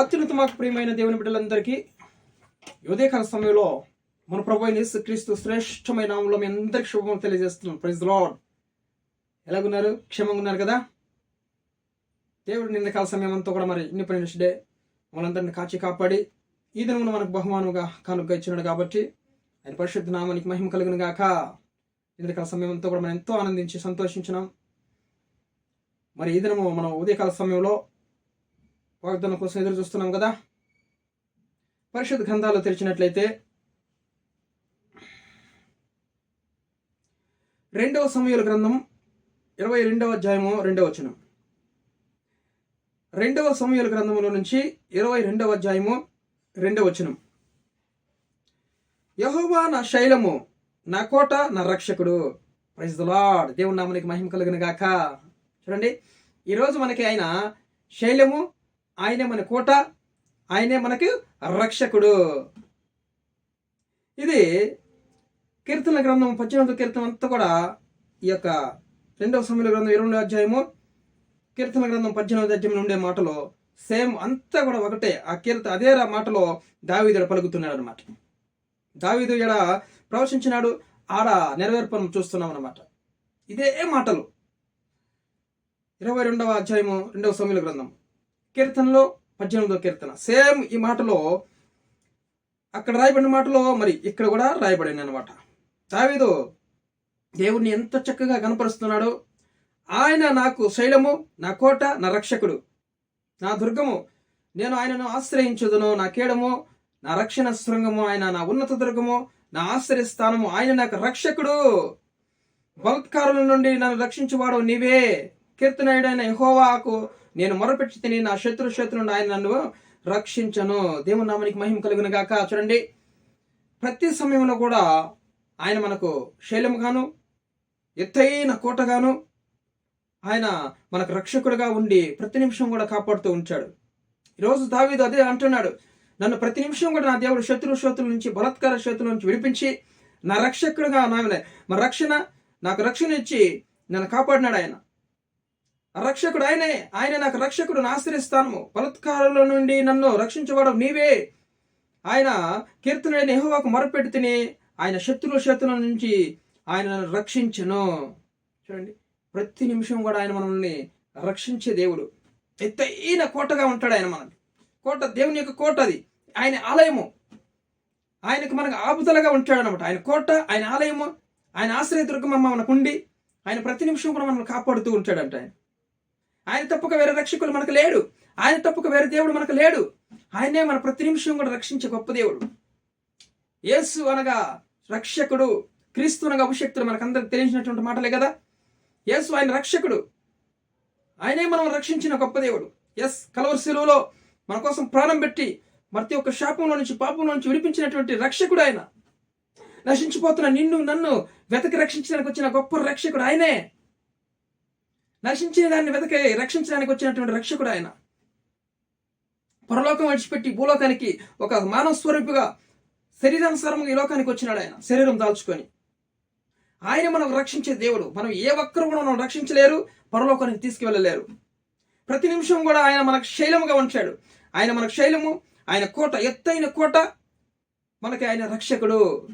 అత్యున్నత మాకు ప్రియమైన దేవుని బిడ్డలందరికీ యువదేకాల ఉదయకాల సమయంలో మన ప్రభు అయిన క్రీస్తు శ్రేష్టమైన నామంలో మీ అందరికి శుభం తెలియజేస్తున్నాం. ప్రైజ్ లాడ్ ఎలాగున్నారు? క్షేమంగా ఉన్నారు కదా? దేవుడు నిన్న కాల సమయం అంతా కూడా మరి ఇండిపెండెన్స్ డే మనందరిని కాచి కాపాడి ఈ దినమున మనకు బహుమానంగా కానుక ఇచ్చినాడు కాబట్టి ఆయన పరిశుద్ధ నామానికి మహిమ కలుగును గాక. నిన్న సమయం అంతా కూడా మనం ఎంతో ఆనందించి సంతోషించినాం. మరి ఈ దినము మనం ఉదయకాల సమయంలో వాగ్దానం కోసం ఎదురు చూస్తున్నాం కదా. పరిషత్ గ్రంథాలు తెరిచినట్లయితే రెండవ సమయాల గ్రంథం ఇరవై రెండవ అధ్యాయము రెండవ వచనం. రెండవ సమయాల గ్రంథములో నుంచి ఇరవై రెండవ అధ్యాయము రెండవ వచనం. యహోవా నా శైలము నా కోట నా రక్షకుడు. ప్రైజ్ ద లార్డ్ దేవుని నామనికి మహిమ కలిగిన గాక. చూడండి ఈరోజు మనకి ఆయన శైలము ఆయనే మన కోట ఆయనే మనకి రక్షకుడు. ఇది కీర్తన గ్రంథం పద్దెనిమిది కీర్తన అంతా కూడా ఈ యొక్క రెండవ సమయంలో గ్రంథం ఇరవై అధ్యాయము కీర్తన గ్రంథం పద్దెనిమిది అధ్యాయంలో ఉండే మాటలో సేమ్ అంతా కూడా ఒకటే. ఆ కీర్త అదే మాటలో దావీదుడు పలుకుతున్నాడు అనమాట దావీదు ఎడ ప్రవచించినాడు ఆడ నెరవేర్పను చూస్తున్నాం అనమాట ఇదే మాటలు. ఇరవై రెండవ అధ్యాయము రెండవ సమయంలో గ్రంథం. కీర్తనలో పద్దెనిమిదో కీర్తన. సేమ్ ఈ మాటలో అక్కడ రాయబడిన మాటలో మరి ఇక్కడ కూడా రాయబడింది అనమాట దావీదు దేవుణ్ణి ఎంత చక్కగా కనపరుస్తున్నాడో ఆయన నాకు శైలము నా కోట నా రక్షకుడు నా దుర్గము నేను ఆయనను ఆశ్రయించదును నా కేడము నా రక్షణ శృంగము ఆయన నా ఉన్నత దుర్గము నా ఆశ్రయ స్థానము ఆయన నాకు రక్షకుడు. బలత్కారుల నుండి నన్ను రక్షించువాడు నీవే. కీర్తనాయుడైన యహోవాకు నేను మొరపెట్టి తిని నా శత్రు శత్రు ఆయన నన్ను రక్షించను. దేవుని నామానికి మహిమ కలుగును గాక చూడండి ప్రతి సమయంలో కూడా ఆయన మనకు శైలముగాను ఎత్తైన కోటగాను ఆయన మనకు రక్షకుడుగా ఉండి ప్రతి నిమిషం కూడా కాపాడుతూ ఉంచాడు. ఈరోజు దావీదు అదే అంటున్నాడు నన్ను ప్రతి నిమిషం కూడా నా దేవుడు శత్రు శత్రుల నుంచి బలత్కార శత్రుల నుంచి విడిపించి నా రక్షకుడుగా నా మా రక్షణ నాకు రక్షణ ఇచ్చి నన్ను కాపాడినాడు ఆయన. రక్షకుడు ఆయనే. ఆయన నాకు రక్షకుడు ఆశ్రయిస్తాను. బలత్కారుల నుండి నన్ను రక్షించబడం నీవే. ఆయన కీర్తన నెహోవాకు మొరపెట్టి తిని ఆయన శత్రుల శత్రుల నుంచి ఆయన నన్ను రక్షించను. చూడండి ప్రతి నిమిషం కూడా ఆయన మనల్ని రక్షించే దేవుడు. ఎత్తైన కోటగా ఉంటాడు ఆయన మనకి కోట దేవుని యొక్క కోట అది. ఆయన ఆలయము. ఆయనకు మనకు ఆపుదలగా ఉంటాడు అనమాట ఆయన కోట ఆయన ఆలయము. ఆయన ఆశ్రయ దుర్గం మనకు ఉండి ఆయన ప్రతి నిమిషం కూడా మనల్ని కాపాడుతూ ఉంటాడంట ఆయన. ఆయన తప్పక వేరే రక్షకులు మనకు లేడు. ఆయన తప్పక వేరే దేవుడు మనకు లేడు. ఆయనే మన ప్రతి నిమిషం కూడా రక్షించే గొప్ప దేవుడు. యేసు అనగా రక్షకుడు క్రీస్తు అనగా అభిషక్తుడు మనకందరికి తెలిసినటువంటి మాటలే కదా? యేసు ఆయన రక్షకుడు. ఆయనే మనం రక్షించిన గొప్ప దేవుడు. ఎస్ కలవరిశిలువలో మన కోసం ప్రాణం పెట్టి ప్రతి ఒక్క శాపంలో నుంచి పాపంలో నుంచి విడిపించినటువంటి రక్షకుడు ఆయన. నశించిపోతున్న నిన్ను నన్ను వెతకి రక్షించడానికి వచ్చిన గొప్ప రక్షకుడు ఆయనే. నశించిన దాన్ని వెతకి రక్షించడానికి వచ్చినటువంటి రక్షకుడు ఆయన. పరలోకం విడిచిపెట్టి భూలోకానికి ఒక మానవ స్వరూపుగా శరీరానుసారంగా ఈ లోకానికి వచ్చినాడు ఆయన శరీరం దాల్చుకొని. ఆయన మనం రక్షించే దేవుడు. మనం ఏ ఒక్కరు కూడా మనం రక్షించలేరు పరలోకానికి తీసుకువెళ్ళలేరు. ప్రతి నిమిషం కూడా ఆయన మనకు శైలముగా ఉంచాడు. ఆయన మనకు శైలము ఆయన కోట ఎత్తైన కోట మనకి ఆయన రక్షకుడు.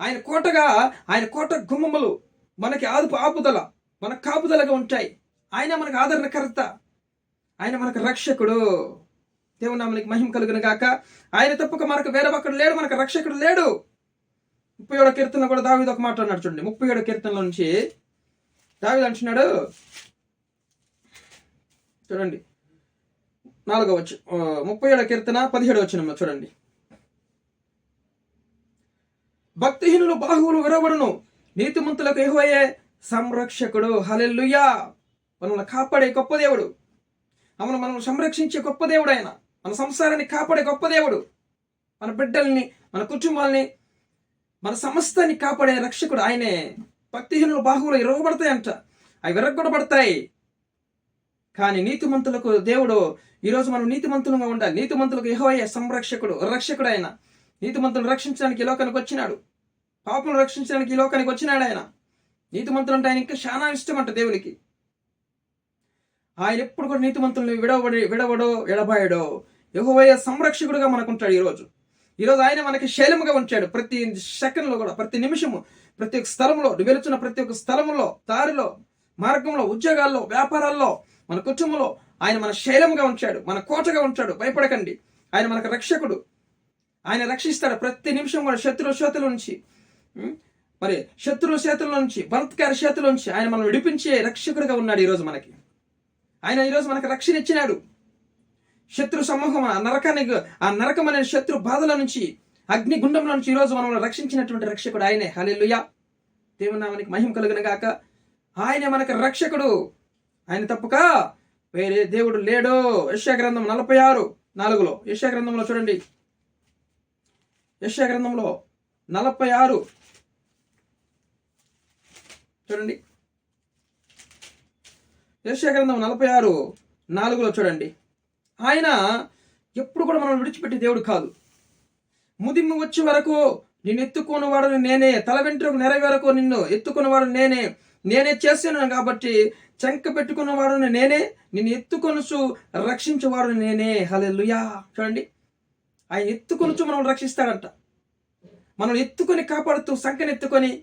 ఆయన కోటగా ఆయన కోట గుమ్మములు మనకి ఆదుపు ఆపుదల. మన కాపుదలగా ఉంటాయి. ఆయన మనకు ఆదరణకర్త. ఆయన మనకు రక్షకుడు. దేవుని నామనికి మహిమ కలుగును గాక. ఆయన తప్పక మనకు వేరే ఒక్కడు లేడు మనకు రక్షకుడు లేడు. ముప్పై ఏడో కీర్తన కూడా దావిది ఒక మాట అన్నాడు చూడండి. ముప్పై ఏడో కీర్తనలో నుంచి దావిది అంటున్నాడు. చూడండి. నాలుగో వచ్చు ముప్పై ఏడో కీర్తన పదిహేడు వచ్చిన చూడండి. భక్తిహీనులు బాహువులు విరవడును నీతిమంతులకు ఏహోయే సంరక్షకుడు. హలెల్లుయా. మనల్ని కాపాడే గొప్ప దేవుడు. అవును మనం సంరక్షించే గొప్ప దేవుడు ఆయన మన సంసారాన్ని కాపాడే గొప్ప దేవుడు. మన బిడ్డల్ని మన కుటుంబాల్ని మన సమస్తాన్ని కాపాడే రక్షకుడు ఆయనే. భక్తిహీనుల బాహువులు ఇరగబడతాయంట అవి విరగొడబడతాయి. కానీ నీతిమంతులకు దేవుడు ఈరోజు మనం నీతిమంతులుగా ఉండాలి. నీతిమంతులకు యహోయ సంరక్షకుడు రక్షకుడు ఆయన నీతిమంతులను రక్షించడానికి ఈ లోకానికి వచ్చినాడు. పాపను రక్షించడానికి ఈ లోకానికి వచ్చినాడు ఆయన. నీతిమంతులు అంటే ఆయన ఇంకా చాలా ఇష్టం అంట దేవునికి. ఆయన ఎప్పుడు కూడా నీతిమంతుల్ని విడవడి విడవడో ఎడబాయడో యహోవయ సంరక్షకుడుగా మనకుంటాడు ఈరోజు. ఈరోజు ఆయన మనకి శైలముగా ఉంచాడు ప్రతి సెకండ్లో కూడా ప్రతి నిమిషము ప్రతి ఒక్క స్థలంలో వెలుచున్న ప్రతి ఒక్క స్థలంలో దారిలో మార్గంలో ఉద్యోగాల్లో వ్యాపారాల్లో మన కుటుంబంలో ఆయన మన శైలముగా ఉంచాడు మన కోటగా ఉంచాడు. భయపడకండి. ఆయన మనకు రక్షకుడు. ఆయన రక్షిస్తాడు ప్రతి నిమిషం కూడా శత్రు చేతుల నుంచి. మరి శత్రువుల చేతుల నుంచి భరత్కారి చేతుల నుంచి ఆయన మనం విడిపించే రక్షకుడిగా ఉన్నాడు ఈరోజు మనకి. ఆయన ఈరోజు మనకు రక్షణ ఇచ్చినాడు శత్రు సమూహం ఆ నరకానికి ఆ నరకం అనే శత్రు బాధల నుంచి అగ్ని గుండంలో నుంచి ఈరోజు మనం రక్షించినటువంటి రక్షకుడు ఆయనే. హల్లెలూయా. దేవుని నామానికి మహిమ కలిగిన గాక. ఆయన మనకు రక్షకుడు. ఆయన తప్పక? వేరే దేవుడు లేడు. యశాగ్రంథం నలభై ఆరు నాలుగులో. యశాగ్రంథంలో చూడండి. యశాగ్రంథంలో నలభై ఆరు చూడండి. యశా గ్రంథం నలభై ఆరు నాలుగులో చూడండి. ఆయన ఎప్పుడు కూడా మనం విడిచిపెట్టే దేవుడు కాదు. ముదిమ్ము వచ్చే వరకు నిన్ను ఎత్తుకొని వాడు నేనే తల వెంట్రుకు నెరవేరకు నిన్ను ఎత్తుకొని వాడు నేనే నేనే చేస్తున్నాను కాబట్టి చంక పెట్టుకున్న వాడు నేనే నిన్ను ఎత్తుకొనుచు రక్షించేవాడు నేనే. హల్లెలూయా. చూడండి. ఆయన ఎత్తుకొనుచు మనం రక్షిస్తాడంట. మనం ఎత్తుకొని కాపాడుతూ సంఖ్యను ఎత్తుకొని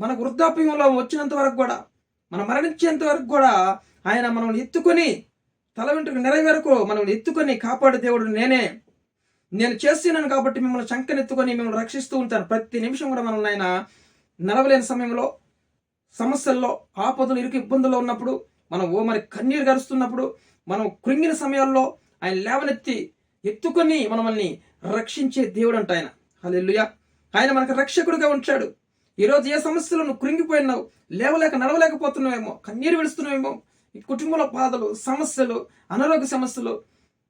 మనకు వృద్ధాప్యంలో వచ్చినంత వరకు కూడా మనం మరణించేంత వరకు కూడా ఆయన మనం ఎత్తుకొని తల వెంట్రుకు నెరవేరకు మనం ఎత్తుకొని కాపాడే దేవుడు నేనే. నేను చేస్తున్నాను కాబట్టి మిమ్మల్ని చంకనెత్తుకొని మిమ్మల్ని రక్షిస్తూ ఉంటాను. ప్రతి నిమిషం కూడా మనల్ని ఆయన నడవలేని సమయంలో సమస్యల్లో ఆపదలు ఇరుకు ఇబ్బందుల్లో ఉన్నప్పుడు మనం ఓ మరి కన్నీరు గరుస్తున్నప్పుడు మనం కృంగిన సమయాల్లో ఆయన లేవనెత్తి ఎత్తుకొని మనల్ని రక్షించే దేవుడు అంట ఆయన. హల్లెలూయా. ఆయన మనకు రక్షకుడిగా ఉంచాడు. ఈరోజు ఏ సమస్యలు నువ్వు కృంగిపోయినావు? లేవలేక నడవలేకపోతున్నావేమో? కన్నీరు విడుస్తున్నావేమో? ఈ కుటుంబంలో బాధలు సమస్యలు అనారోగ్య సమస్యలు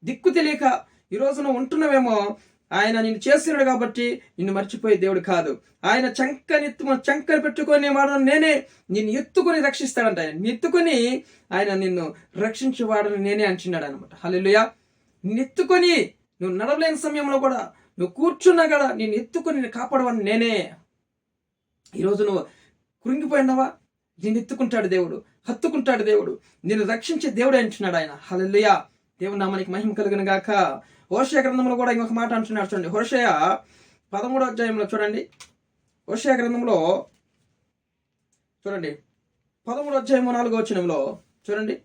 దిక్కు తెలియక ఈరోజు నువ్వు ఉంటున్నావేమో? ఆయన నిన్ను చేస్తున్నాడు కాబట్టి నిన్ను మర్చిపోయే దేవుడు కాదు. ఆయన చంకని చంకని పెట్టుకొని వాడు నేనే. నిన్ను ఎత్తుకొని రక్షిస్తాడంట ఆయన. ఎత్తుకొని ఆయన నిన్ను రక్షించేవాడని నేనే అంటున్నాడు అనమాట హలోయా నిన్ను నువ్వు నడవలేని సమయంలో కూడా నువ్వు కూర్చున్నా కూడా నేను ఎత్తుకొని నేను కాపాడవని నేనే. ఈరోజు నువ్వు కృంగిపోయినావా? నేను ఎత్తుకుంటాడు దేవుడు హత్తుకుంటాడు దేవుడు. నేను రక్షించే దేవుడు అంటున్నాడు ఆయన. హల్లెలూయా. దేవుడు నామానికి మహిమ కలిగిన గాక. హోషయ గ్రంథంలో కూడా ఇంకొక మాట అంటున్నాడు చూడండి. హోషయ పదమూడో అధ్యాయంలో చూడండి. హోషయ గ్రంథంలో చూడండి. పదమూడు అధ్యాయము నాలుగో వచనంలో చూడండి.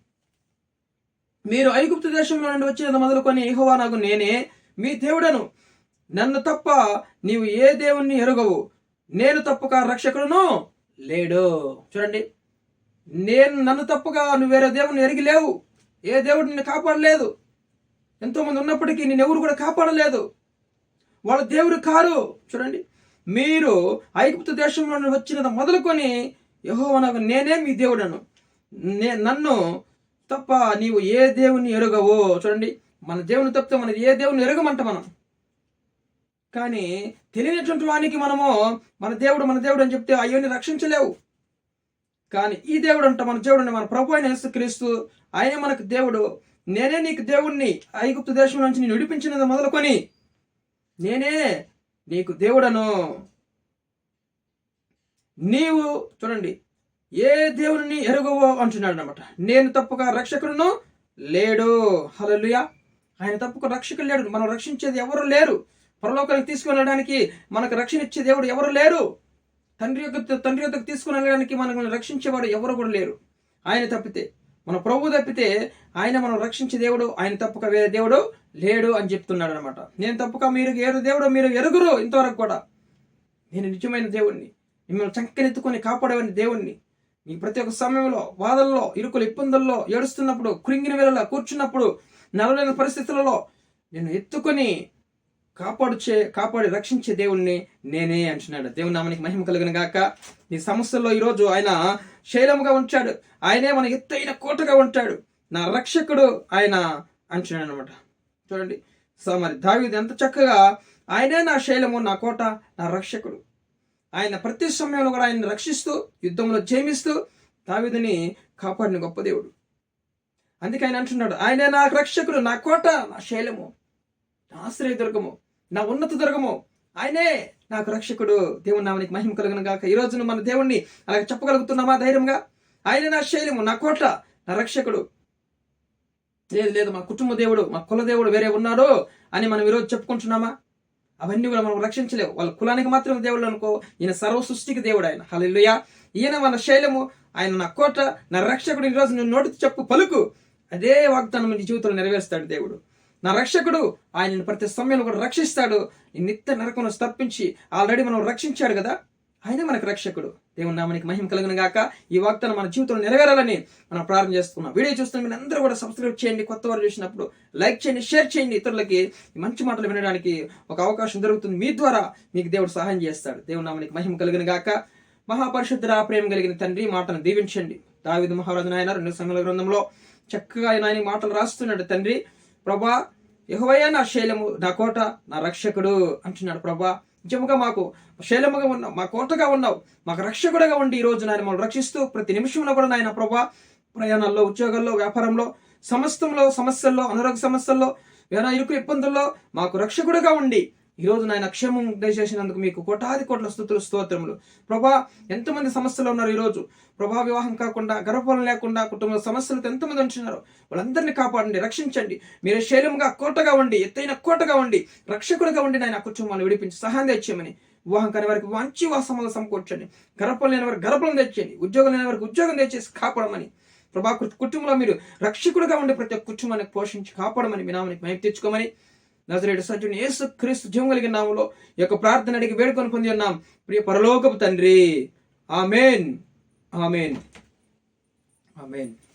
మీరు ఐగుప్తు దేశంలో నుండి వచ్చిన మొదలుకొని ఏహోవా నాకు నేనే మీ దేవుడను. నన్ను తప్ప నీవు ఏ దేవుణ్ణి ఎరుగవు. నేను తప్పక రక్షకుడును? లేడు. చూడండి. నేను నన్ను తప్పగా నువ్వు వేరే దేవుడిని ఎరిగి లేవు. ఏ దేవుడు నిన్ను కాపాడలేదు. ఎంతోమంది ఉన్నప్పటికీ నేను ఎవరు కూడా కాపాడలేదు. వాళ్ళ దేవుడు కారు. చూడండి. మీరు ఐగుప్తు దేశంలో వచ్చిన వచ్చినది మొదలుకొని యెహోవానకు నేనే మీ దేవుడను. నే నన్ను తప్ప నీవు ఏ దేవుని ఎరుగవో? చూడండి. మన దేవుని తప్పితే మన ఏ దేవుని ఎరగమంట మనం? కానీ తెలియనటువంటి వానికి మనము మన దేవుడు మన దేవుడు అని చెప్తే అయ్యోని రక్షించలేవు. కానీ ఈ దేవుడు అంట మన దేవుడు మన ప్రభు అయిన క్రీస్తు ఆయన మనకు దేవుడు. నేనే నీకు దేవుణ్ణి ఐగుప్తు దేశం నుంచి నేను విడిపించినది మొదలుకొని నేనే నీకు దేవుడను. నీవు చూడండి ఏ దేవుడిని ఎరుగవో అంటున్నాడు అనమాట నేను తప్పక రక్షకుడును లేడు. హలలుయా ఆయన తప్పక రక్షకుడు లేడు. మనం రక్షించేది ఎవరు లేరు. పరలోకానికి తీసుకుని వెళ్ళడానికి మనకు రక్షణ ఇచ్చే దేవుడు ఎవరు లేరు. తండ్రి యొక్క తండ్రి యొక్కకు తీసుకుని వెళ్ళడానికి మనల్ని రక్షించేవాడు ఎవరు కూడా లేరు. ఆయన తప్పితే మన ప్రభు తప్పితే ఆయన మనం రక్షించే దేవుడు ఆయన తప్పక వేరే దేవుడు లేడు అని చెప్తున్నాడు అనమాట నేను తప్పక మీరు ఏరు దేవుడు మీరు ఎరుగురు ఇంతవరకు కూడా. నేను నిజమైన దేవుణ్ణి మిమ్మల్ని చంకనెత్తుకొని కాపాడేవాడిని దేవుణ్ణి. నీ ప్రతి ఒక్క సమయంలో బాధల్లో ఇరుకులు ఇబ్బందుల్లో ఏడుస్తున్నప్పుడు కృంగిన వేళలో కూర్చున్నప్పుడు నలలేని పరిస్థితులలో నేను ఎత్తుకొని కాపాడుచే కాపాడి రక్షించే దేవుణ్ణి నేనే అంటున్నాడు. దేవుని నామానికి మహిమ కలిగిన గాక. నీ సమస్యల్లో ఈరోజు ఆయన శైలముగా ఉంచాడు ఆయనే మన ఎత్తైన కోటగా ఉంటాడు. నా రక్షకుడు ఆయన అంటున్నాడు అనమాట చూడండి. సో మరి దావిది ఎంత చక్కగా ఆయనే నా శైలము నా కోట నా రక్షకుడు. ఆయన ప్రతి సమయంలో కూడా ఆయన రక్షిస్తూ యుద్ధంలో జయమిస్తూ దావిదిని కాపాడిన గొప్ప దేవుడు. అందుకే ఆయన అంటున్నాడు ఆయనే నా రక్షకుడు నా కోట నా శైలము నా ఆశ్రయ దుర్గము నా ఉన్నత దుర్గము. ఆయనే నాకు రక్షకుడు. దేవుని నామనికి మహిమ కలుగును గాక. ఈ రోజున మన దేవుణ్ణి అలాగే చెప్పగలుగుతున్నామా ధైర్యంగా? ఆయనే నా శైలము నా కోట నా రక్షకుడు. లేదు లేదు మా కుటుంబ దేవుడు మా కుల దేవుడు వేరే ఉన్నాడు అని మనం ఈరోజు చెప్పుకుంటున్నామా? అవన్నీ కూడా మనం రక్షించలేవు. వాళ్ళ కులానికి మాత్రమే దేవుడు అనుకో ఈయన సర్వ సృష్టికి దేవుడు ఆయన. హలోయ ఈయన మన శైలము ఆయన నా కోట నా రక్షకుడు. ఈరోజు నేను నోటితో చెప్పు పలుకు. అదే వాగ్దానం నీ జీవితంలో నెరవేరుస్తాడు దేవుడు. నా రక్షకుడు ఆయనను ప్రతి సమయంలో కూడా రక్షిస్తాడు. ఈ నిత్య నరకను తప్పించి ఆల్రెడీ మనం రక్షించాడు కదా? ఆయనే మనకు రక్షకుడు. దేవుని నామానికి మహిమ కలుగును గాక. ఈ వాగ్దానం మన జీవితంలో నెరవేరాలని మనం ప్రారంభం చేస్తున్నాం. వీడియో చూస్తున్న మీరు అందరూ కూడా సబ్స్క్రైబ్ చేయండి. కొత్త వారు చూసినప్పుడు లైక్ చేయండి షేర్ చేయండి. ఇతరులకి మంచి మాటలు వినడానికి ఒక అవకాశం దొరుకుతుంది. మీ ద్వారా మీకు దేవుడు సహాయం చేస్తాడు. దేవుని నామానికి మహిమ కలుగును గాక. మహాపరిశుద్ధ ప్రేమ కలిగిన తండ్రి మాటను దీవించండి. దావిద మహారాజు నాయన రెండు సంఘాల గ్రంథంలో చక్కగా ఆయన ఆయన మాటలు రాస్తున్నాడు తండ్రి. ప్రభా యహోవయ్య నా శైలము నా కోట నా రక్షకుడు అంటున్నాడు ప్రభా. నిజముగా మాకు శైలముగా ఉన్నావు మా కోటగా ఉన్నావు మాకు రక్షకుడుగా ఉండి ఈ రోజు నాయన మమ్మల్ని రక్షిస్తూ ప్రతి నిమిషంలో కూడా నాయన ప్రభా ప్రయాణాల్లో ఉద్యోగాల్లో వ్యాపారంలో సమస్తంలో సమస్యల్లో అనారోగ్య సమస్యల్లో ఏదైనా ఇరుకు ఇబ్బందుల్లో మాకు రక్షకుడుగా ఉండి ఈ నాయన క్షేమం దయచేసినందుకు మీకు కోటాది కోట్ల స్థుతులు స్తోత్రములు. ప్రభా ఎంతమంది సమస్యలు ఉన్నారు ఈరోజు? ప్రభా వివాహం కాకుండా గర్భఫలం లేకుండా కుటుంబ సమస్యలతో ఎంతమంది ఉంటున్నారు? వాళ్ళందరినీ కాపాడండి రక్షించండి. మీరు శైలంగా కోటగా ఉండి ఎత్తైన కోటగా ఉండి రక్షకుడిగా ఉండి నాయన కుటుంబాన్ని విడిపించి సహాయం తెచ్చేయమని వివాహం కాని వారికి మంచి వాసములు సమకూర్చండి. గర్భం లేని వారికి గర్భం తెచ్చేయండి ఉద్యోగం లేని వారికి ఉద్యోగం తెచ్చేసి కాపాడమని. ప్రభా కుటుంబంలో మీరు రక్షకుడుగా ఉండి ప్రతి ఒక్క కుటుంబాన్ని పోషించి కాపాడమని మీ నామని మేము తెచ్చుకోమని. నజరేడు సజ్జుని యేసు క్రీస్తు జీవం కలిగిన నామంలో ఈ యొక్క ప్రార్థన అడిగి వేడుకొని పొంది ఉన్నాం. ప్రియ పరలోకపు తండ్రి. ఆమెన్. ఆమెన్. ఆమెన్.